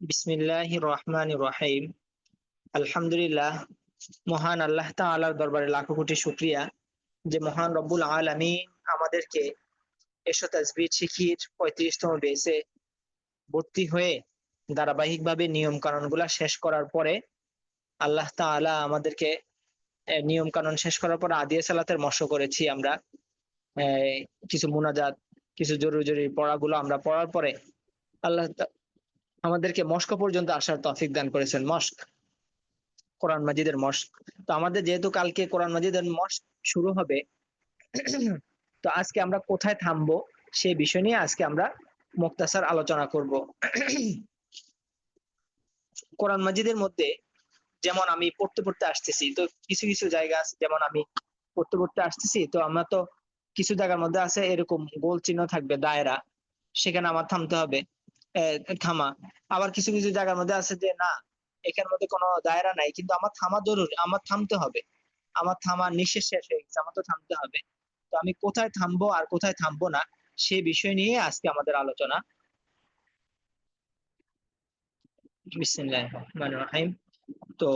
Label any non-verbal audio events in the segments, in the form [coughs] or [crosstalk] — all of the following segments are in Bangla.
বিসমিল্লাহ রহমান রহিম আলহামদুলিল্লাহ, মহান আল্লাহ তাআলার দরবারে লাখো কোটি শুক্রিয়া যে মহান রব্বুল আলামিন আমাদেরকে এসো তাজবির শিখির পঁয়ত্রিশতম বেসে ভর্তি হয়ে ধারাবাহিকভাবে নিয়ম কানুনগুলা শেষ করার পরে আল্লাহ তাআলা আমাদেরকে নিয়ম কানুন শেষ করার পর আদিয়া সালাতের মশ করেছি আমরা। কিছু মুনাজাত, কিছু জরুরি জরুরি পড়াগুলো আমরা পড়ার পরে আল্লাহ আমাদেরকে মস্ক পর্যন্ত আসার তফিক দান করেছেন, মস্ক। কোরআন মাজিদের মস্ক। তো আমাদের যেহেতু কালকে কোরআন মাজিদের মস্ক শুরু হবে, তো আজকে আমরা কোথায় থামবো সেই বিষয় নিয়ে আজকে আমরা মুক্তাসার আলোচনা করব। কোরআন মাজিদের মধ্যে যেমন আমি পড়তে পড়তে আসতেছি, তো কিছু কিছু জায়গা আছে যেমন আমি পড়তে পড়তে আসতেছি, তো আমরা তো কিছু জায়গার মধ্যে আছে এরকম গোল চিহ্ন থাকবে, দায়রা, সেখানে আমার থামতে হবে। থামা। আবার কিছু কিছু জায়গার মধ্যে আছে যে, না, এখানের মধ্যে কোনো দায়রা নাই, কিন্তু আমার থামা জরুরি, আমার থামতে হবে। আমার থামা নিঃশেষ শেষ হয়ে গেছে, আমার তো থামতে হবে। তো আমি কোথায় থামবো আর কোথায় থামবো না, সে বিষয় নিয়ে আজকে আমাদের আলোচনা। তো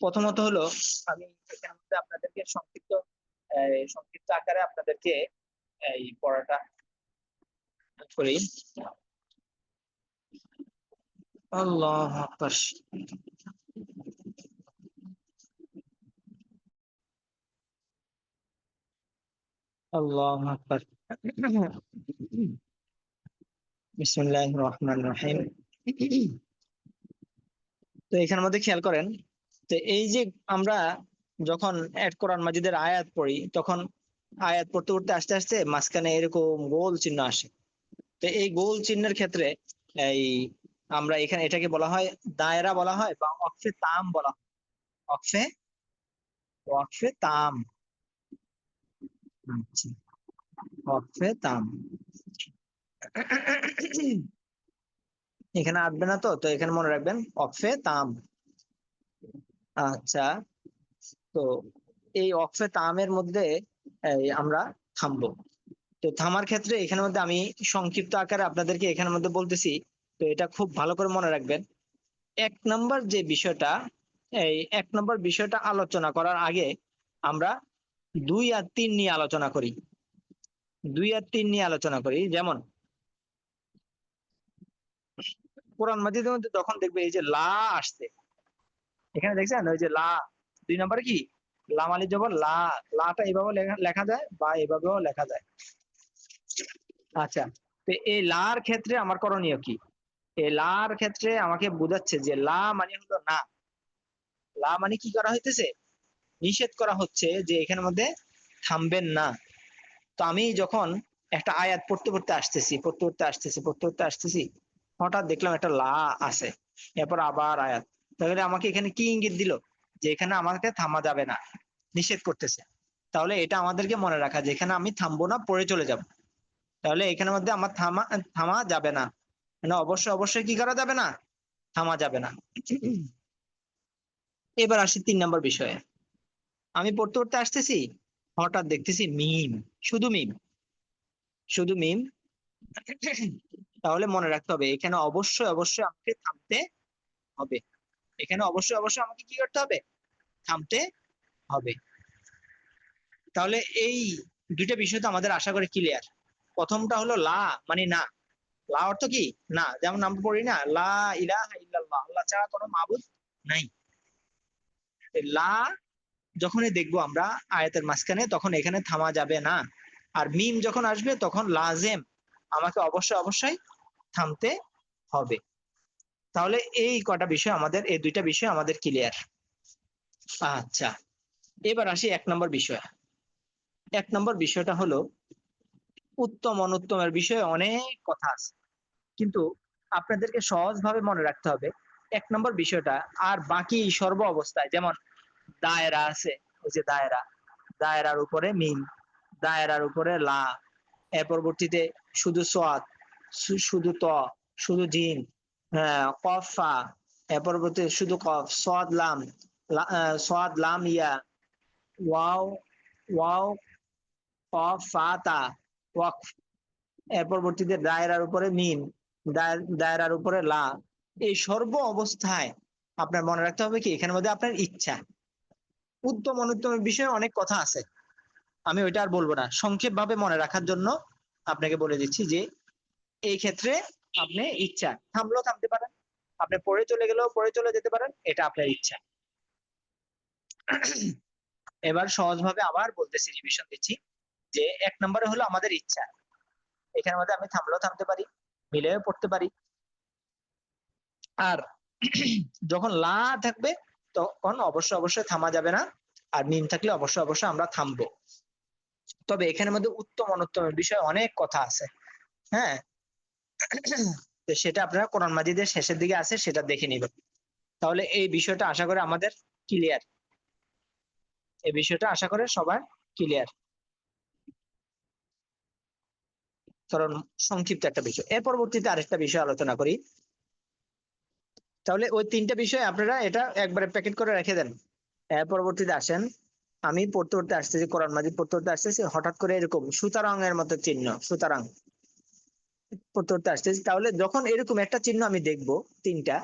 প্রথমত হলো, আমি মধ্যে আপনাদেরকে সংক্ষিপ্ত সংক্ষিপ্ত আকারে আপনাদেরকে এই পড়াটা করি। আল্লাহ আল্লাহ আকবার। বিসমিল্লাহির রহমানির রহিম। তো এখানের মধ্যে খেয়াল করেন, তো এই যে আমরা যখন এড কোরআন মাজিদের আয়াত পড়ি, তখন আয়াত পড়তে পড়তে আস্তে আস্তে মাঝখানে এরকম গোল চিহ্ন আসে। তো এই গোল চিহ্নের ক্ষেত্রে এই আমরা এখানে এটাকে বলা হয় দায়রা বলা হয় বা অক্ষে তাম বলা হয়। অক্ষে অক্ষে তাম। আচ্ছা অক্ষে তাম। এখানে আসবে না তো? তো এখানে মনে রাখবেন অক্ষে তাম। আচ্ছা তো এই অক্ষে তামের মধ্যে আমরা থামবো। তো থামার ক্ষেত্রে এখানের মধ্যে আমি সংক্ষিপ্ত আকারে আপনাদেরকে এখানের মধ্যে বলতেছি তো এটা খুব ভালো করে মনে রাখবেন। এক নম্বর যে বিষয়টা, এই এক নম্বর বিষয়টা আলোচনা করার আগে আমরা দুই আর তিন নিয়ে আলোচনা করি। দুই আর তিন নিয়ে আলোচনা করি, যেমন কোরআন মাজিদের মধ্যে তখন দেখবে এই যে লা আসছে। এখানে দেখছেন? ওই যে লা, দুই নম্বরে কি? লামালি জবর লা, লাটা এভাবে লেখা- যায়, বা এভাবেও লেখা যায়। আচ্ছা তো এই লার ক্ষেত্রে আমার করণীয় কি? লার ক্ষেত্রে আমাকে বোঝাচ্ছে যে লা মানে হলো না। লা মানে কি করা হইতেছে? নিষেধ করা হচ্ছে যে এখানের মধ্যে থামবেন না। তো আমি যখন একটা আয়াত পড়তে পড়তে আসতেছি, পড়তে পড়তে আসতেছি, পড়তে পড়তে আসতেছি, হঠাৎ দেখলাম একটা লা আছে, এরপর আবার আয়াত। তাহলে আমাকে এখানে কি ইঙ্গিত দিল? যে এখানে আমাকে থামা যাবে না, নিষেধ করতেছে। তাহলে এটা আমাদেরকে মনে রাখা যে এখানে আমি থামবো না, পড়ে চলে যাব। তাহলে এখানের মধ্যে আমার থামা থামা যাবে না। মানে অবশ্যই অবশ্যই কি করা যাবে না? থামা যাবে না। এবার আসি তিন নম্বর বিষয়ে। আমি পড়তে পড়তে আসতেছি, হঠাৎ দেখতেছি মিম, শুধু মিম। শুধু মিম। তাহলে মনে রাখতে হবে, এখানে অবশ্যই অবশ্যই আমাকে থামতে হবে। এখানে অবশ্যই অবশ্যই আমাকে কি করতে হবে? থামতে হবে। তাহলে এই দুইটা বিষয় তো আমাদের আশা করে ক্লিয়ার প্রথমটা হলো লা মানে না। লা অর্থ কি? না, যেমন আমরা পড়ি না, লা ইলাহা ইল্লাল্লাহ, আল্লাহ ছাড়া কোনো মাবুদ নাই। লা যখনই দেখব আমরা আয়াতের মাঝখানে, তখন এখানে থামা যাবে না। আর মিম যখন আসবে, তখন লাজেম, আমাকে অবশ্যই অবশ্যই থামতে হবে। তাহলে এই কটা বিষয় আমাদের, এই দুইটা বিষয় আমাদের ক্লিয়ার আচ্ছা এবার আসি এক নম্বর বিষয়। এক নম্বর বিষয়টা হলো উত্তম অনুত্তমের বিষয়ে অনেক কথা আছে। কিন্তু আপনাদেরকে সহজভাবে মনে রাখতে হবে, এক নম্বর বিষয়টা, আর বাকি সর্ব অবস্থায়, যেমন দায়রা আছে, ওই যে দায়রা, দায়রার উপরে মিম, দায়রার উপরে লা, এর পরবর্তীতে শুধু সোয়াদ শুধু ত, শুধু জিন হ্যাঁ কফ, এর পরবর্তীতে শুধু কফ সোয়াদ লাম সোয়াদ লাম ইয়া, ওয়াও ওয়াও, কফ ফা তা ওয়াকফ। এর পরবর্তীতে দায়রার উপরে মিম দায়রার উপরে লা। এই সর্ব অবস্থায় আপনার মনে রাখতে হবে কি, এখানের মধ্যে আপনার ইচ্ছা। উত্তম অনুত্তমের বিষয়ে অনেক কথা আছে। আমি ওইটা আর বলব না। সংক্ষেপ ভাবে মনে রাখার জন্য আপনাকে বলে দিচ্ছি যে, এই ক্ষেত্রে আপনি ইচ্ছা। থামলেও থামতে পারেন। আপনি পড়ে চলে গেলেও পড়ে চলে যেতে পারেন। এটা আপনার ইচ্ছা। এবার সহজভাবে আবার বলতেছি রিভিশন দিচ্ছি। যে এক নম্বরে হলো আমাদের ইচ্ছা। এখানে মধ্যে আমি থামলেও থামতে পারি, মিলেও পড়তে পারি। আর [clears throat] যখন লা থাকবে, তখন অবশ্যই অবশ্যই থামা যাবে না, আর মিম থাকলে অবশ্যই অবশ্যই আমরা থামবো। তবে এখানের মধ্যে উত্তম অনুত্তমের বিষয়ে অনেক কথা আছে হ্যাঁ? [clears throat] তো সেটা আপনারা কোরআন মাজিদের শেষের দিকে আছে, সেটা দেখে নেবেন। তাহলে এই বিষয়টা আশা করে আমাদের ক্লিয়ার এই বিষয়টা আশা করে সবার ক্লিয়ার কারণ সংক্ষিপ্ত একটা বিষয়। এর পরবর্তীতে আরেকটা বিষয় আলোচনা করি। তাহলে ওই তিনটা বিষয় আপনারা এটা একবারে প্যাকেট করে রেখে দেন। এর পরবর্তীতে আসেন। আমি পড়তে পড়তে আসতেছি, কোরআন মাজিদ পড়তে পড়তে আসতেছি, হঠাৎ করে এরকম সুতারং এর মতো চিহ্ন, সুতারং পড়তে পড়তে আসতেছি। তাহলে যখন এরকম একটা চিহ্ন আমি দেখব, তিনটা,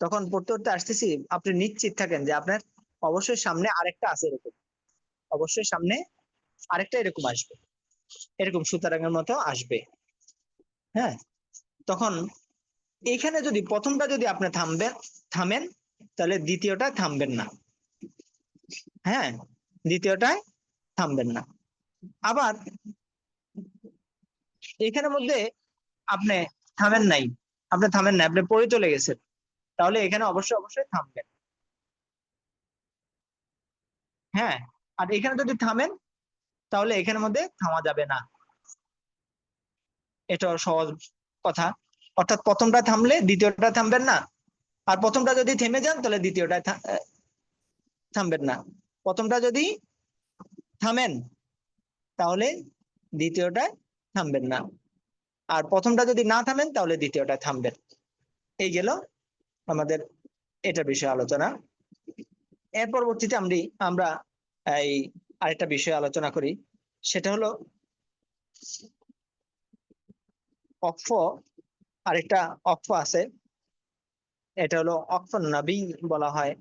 তখন পড়তে পড়তে আসতেছি, আপনি নিশ্চিত থাকেন যে আপনার অবশ্যই সামনে আরেকটা আছে এরকম। অবশ্যই সামনে আরেকটা এরকম আসবে। এরকম সুতারাঙের মতো আসবে। হ্যাঁ? তখন এখানে যদি প্রথমটা যদি আপনি থামবেন, থামেন, তাহলে দ্বিতীয়টা থামবেন না। হ্যাঁ? দ্বিতীয়টায় থামবেন না। আবার এখানের মধ্যে আপনি থামেন নাই। আপনি থামেন না আপনি পড়ে চলে গেছেন। তাহলে এখানে অবশ্যই অবশ্যই থামবেন। হ্যাঁ? আর এখানে যদি থামেন তাহলে এখানের মধ্যে থামা যাবে না। এটা সহজ কথা। অর্থাৎ প্রথমটা থামলে দ্বিতীয়টা থামবেন না। আর প্রথমটা যদি থেমে যান, তাহলে দ্বিতীয়টা থামবেন না। প্রথমটা যদি থামেন, তাহলে দ্বিতীয়টা থামবেন না। আর প্রথমটা যদি না থামেন, তাহলে দ্বিতীয়টা থামবেন। এই গেল আমাদের এটা বিষয়ে আলোচনা। এর পরবর্তীতে আমরা আমরা এই আরেকটা বিষয় আলোচনা করি। সেটা হলো অক্ষ, আরেকটা অক্ষ আছে। এটা হলো অক্ষ নবী বলা হয়,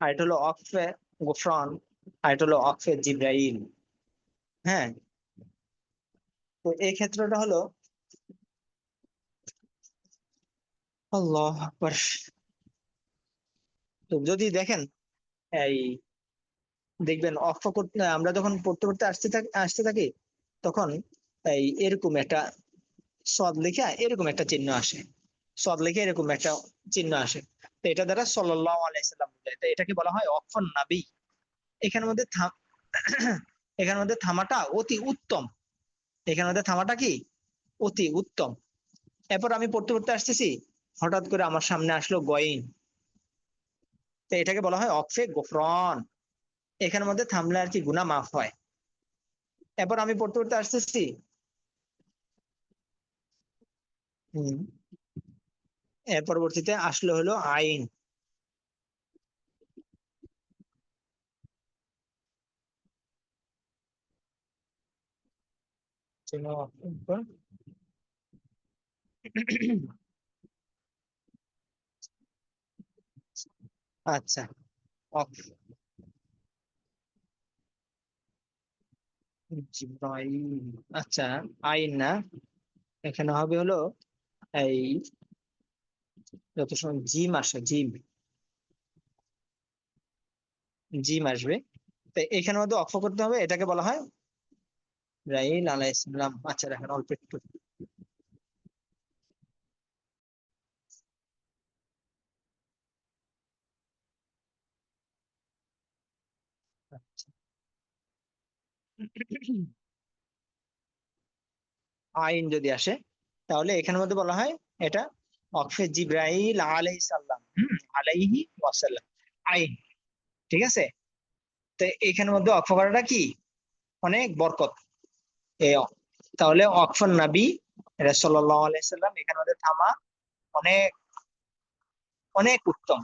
আর এটা হলো অক্ফে গোফরন, আর এটা হলো অক্ফে জিব্রাইল। হ্যাঁ? তো এই ক্ষেত্রটা হলো তো যদি দেখেন, এই দেখবেন অক্ষ করতে আমরা যখন পড়তে পড়তে আসতে থাকি আসতে থাকি, তখন এই এরকম একটা সদ লেখা এরকম একটা চিহ্ন আসে। সদ লেখে এরকম একটা চিহ্ন আসে। তো এটা দ্বারা সাল্লাহ এটাকে বলা হয় অক্ষর নাবি। এখানের মধ্যে থাম [coughs] এখানের মধ্যে থামাটা অতি উত্তম। এখানের মধ্যে থামাটা কি? অতি উত্তম। এরপর আমি পড়তে পড়তে আসতেছি, হঠাৎ করে আমার সামনে আসলো গয়িন তো এটাকে বলা হয় অক্ষে গোফরন। এখানের মধ্যে থামলে আর কি গুণা মাফ হয়। এরপর আমি পড়তে পড়তে আসতেছি। হম। এর পরবর্তীতে আসলো হলো আইন। আচ্ছা আচ্ছা আইন না। এখানে হবে হলো এই যত সময় জিম আসে, জিম। জিম আসবে। তো এখানে মধ্যে অক্ষ করতে হবে, এটাকে বলা হয় রাইল আলাইসালাম আচ্ছা দেখেন, অল্প একটু। আইন যদি আসে, তাহলে এখানের মধ্যে বলা হয় এটা অক্ষে জিব্রাইল আলাই সাল্লাম আলাইহি ওয়াসাল্লাম, আইন, ঠিক আছে? তো এখানের মধ্যে অক্ষ করাটা কি? অনেক বরকত। তাহলে অক্ষর নাবি সাল্লাহ আলাইসাল্লাম এখানে মধ্যে থামা অনেক অনেক উত্তম,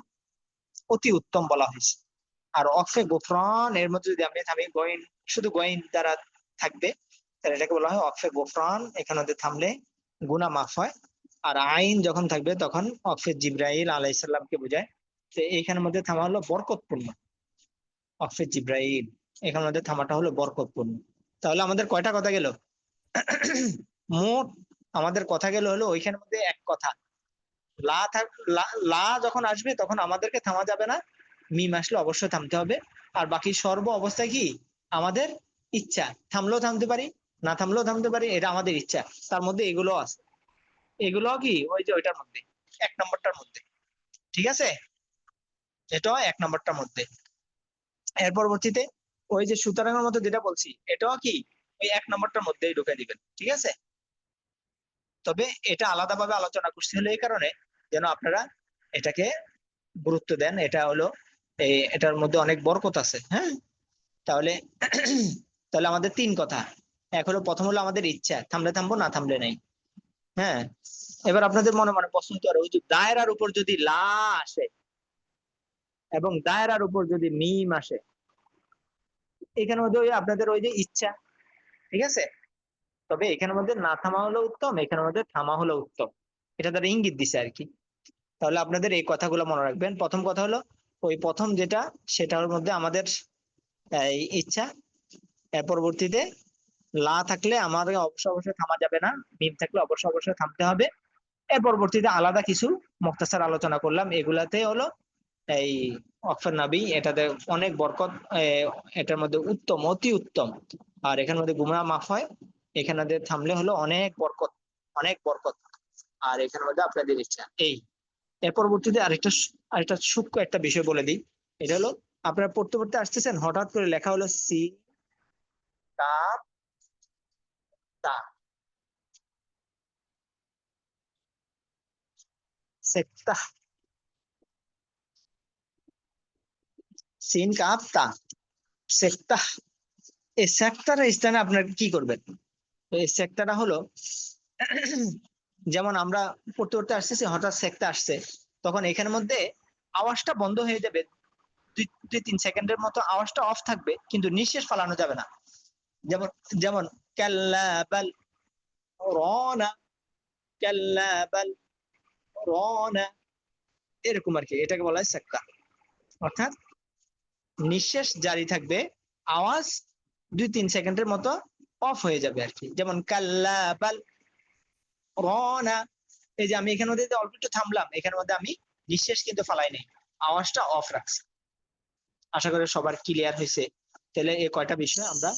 অতি উত্তম বলা হয়েছে। আর অক্ষে গোফরান এর মধ্যে যদি আপনি থামি গয়েন, শুধু গয়েন দ্বারা থাকবে, তাহলে এটাকে বলা হয় অক্ষে গোফরান এখানে থামলে গুনা মাফ হয়। আর আইন যখন থাকবে, তখন অফে জিব্রাইল আলাইসাল্লামকে বোঝায় তো এইখানের মধ্যে থামা হলো বরকতপূর্ণ। অফে জিব্রাইল, এখানের মধ্যে থামাটা হলো বরকতপূর্ণ। তাহলে আমাদের কয়টা কথা গেল? মোট আমাদের কথা গেল হলো ওইখানের মধ্যে এক কথা। লা যখন আসবে, তখন আমাদেরকে থামা যাবে না। মিম আসলে অবশ্যই থামতে হবে। আর বাকি সর্ব অবস্থায় কি? আমাদের ইচ্ছা। থামলেও থামতে পারি, না থামলেও থামতে পারি, এটা আমাদের ইচ্ছা। তার মধ্যে এগুলো আছে। এগুলো কি? ওই যে ওইটার মধ্যে, এক নম্বরটার মধ্যে। ঠিক আছে? এটাও এক নম্বরটার মধ্যে। এর পরবর্তীতে ওই যে সুতরাংয়ের মধ্যে যেটা বলছি, এটাও কি? ওই এক নম্বরটার মধ্যেই ঢুকে দিবেন। ঠিক আছে? তবে এটা আলাদাভাবে আলোচনা করছি হলো এই কারণে যেন আপনারা এটাকে গুরুত্ব দেন। এটা হলো এটার মধ্যে অনেক বরকত আছে হ্যাঁ? তাহলে তাহলে আমাদের তিন কথা। এক হলো, প্রথম হলো আমাদের ইচ্ছা, থামলে থামবো, না থামলে নাই হ্যাঁ? এবার আপনাদের মনে মনে প্রশ্ন তো ওই যে দায়রার উপর যদি লা আসে এবং দায়রার উপর যদি মিম আসে, এখানের মধ্যে ওই আপনাদের ওই যে ইচ্ছা, ঠিক আছে? তবে এখানের মধ্যে না থামা হলো উত্তম, এখানের মধ্যে থামা হলো উত্তম। এটা তারা ইঙ্গিত দিছে আর কি। তাহলে আপনাদের এই কথাগুলো মনে রাখবেন। প্রথম কথা হলো ওই প্রথম যেটা, সেটার মধ্যে আমাদের ইচ্ছা। এর পরবর্তীতে, লা থাকলে আমাদের অবশ্য অবশ্যই থামা যাবে না, মিম থাকলে অবশ্যই অবশ্যই থামতে হবে। এর পরবর্তীতে আলাদা কিছু মুক্তাসার আলোচনা করলাম, এগুলাতে হলো এই অক্ষর নাবি, এটাতে অনেক বরকত এটার মধ্যে উত্তম, অতি উত্তম। আর এখানের মধ্যে গুমরা মাফ হয়, এখানে থামলে হলো অনেক বরকত অনেক বরকত। আর এখানের মধ্যে আপনাদের ইচ্ছা, এই। এর পরবর্তীতে আরেকটা সু- আরেকটা সূক্ষ্ম একটা বিষয় বলে দিই। এটা হলো, আপনারা পড়তে পড়তে আসতেছেন, হঠাৎ করে লেখা হলো সি কাপ তা। সিন কাপ তা। সেক্তা। এই সেক্টার স্থানে আপনার কি করবেন? তো এই সেক্টারটা হলো, যেমন আমরা পড়তে পড়তে আসতেছি, হঠাৎ সেক্তা আসছে, তখন এখানের মধ্যে আওয়াজটা বন্ধ হয়ে যাবে। দুই তিন সেকেন্ডের মতো আওয়াজটা অফ থাকবে, কিন্তু নিঃশ্বাস ফালানো যাবে না। যেমন যেমন, কাল্লা বাল রনা, কাল্লা রনা এরকম আর কি, এটাকে বলা হয় সেক্তা অর্থাৎ নিঃশ্বাস জারি থাকবে, আওয়াজ দুই, তিন সেকেন্ডের মতো অফ হয়ে যাবে আর কি। যেমন, কাল্লা বাল রনা এই যে আমি এখানের মধ্যে অল্প একটু থামলাম এখানের মধ্যে আমি নিঃশ্বাস কিন্তু ফালাই নাই। আওয়াজটা অফ রাখছি। আশা করি সবার ক্লিয়ার হয়েছে। তাহলে এই কয়টা বিষয় আমরা